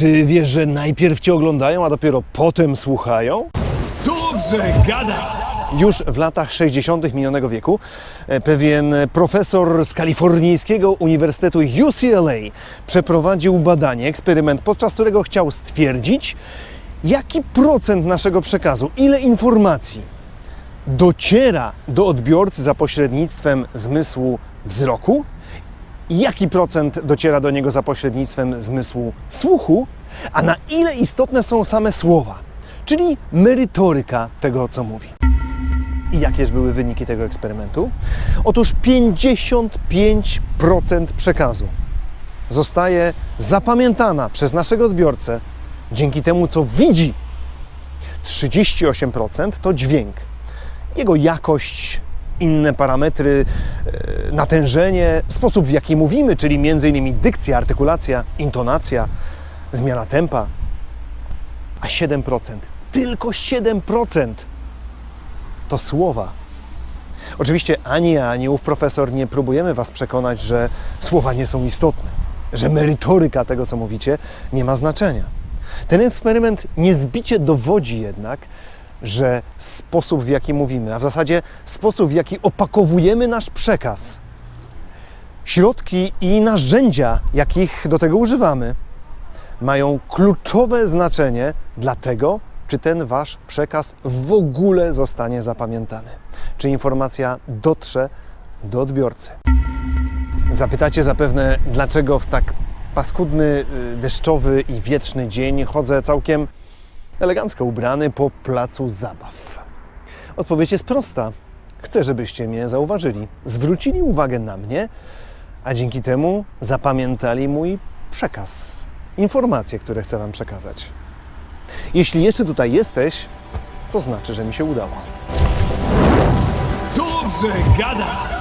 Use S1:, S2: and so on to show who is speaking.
S1: Czy wiesz, że najpierw cię oglądają, a dopiero potem słuchają?
S2: Dobrze gada!
S1: Już w latach 60. minionego wieku e, pewien profesor z kalifornijskiego Uniwersytetu UCLA przeprowadził badanie, eksperyment, podczas którego chciał stwierdzić, jaki procent naszego przekazu, ile informacji dociera do odbiorcy za pośrednictwem zmysłu wzroku, jaki procent dociera do niego za pośrednictwem zmysłu słuchu, a na ile istotne są same słowa, czyli merytoryka tego, co mówi. I jakie były wyniki tego eksperymentu? Otóż 55% przekazu zostaje zapamiętana przez naszego odbiorcę dzięki temu, co widzi. 38% to dźwięk. Jego jakość, inne parametry, e, natężenie, sposób w jaki mówimy, czyli m.in. dykcja, artykulacja, intonacja, zmiana tempa. A 7%, tylko 7% to słowa. Oczywiście ani ja, ani ów profesor nie próbujemy Was przekonać, że słowa nie są istotne, że merytoryka tego, co mówicie, nie ma znaczenia. Ten eksperyment niezbicie dowodzi jednak, że sposób, w jaki mówimy, a w zasadzie sposób, w jaki opakowujemy nasz przekaz, środki i narzędzia, jakich do tego używamy, mają kluczowe znaczenie dla tego, czy ten wasz przekaz w ogóle zostanie zapamiętany, czy informacja dotrze do odbiorcy. Zapytacie zapewne, dlaczego w tak paskudny, y, deszczowy i wieczny dzień chodzę całkiem elegancko ubrany po placu zabaw. Odpowiedź jest prosta. Chcę, żebyście mnie zauważyli, zwrócili uwagę na mnie, a dzięki temu zapamiętali mój przekaz, informacje, które chcę Wam przekazać. Jeśli jeszcze tutaj jesteś, to znaczy, że mi się udało.
S2: Dobrze gada!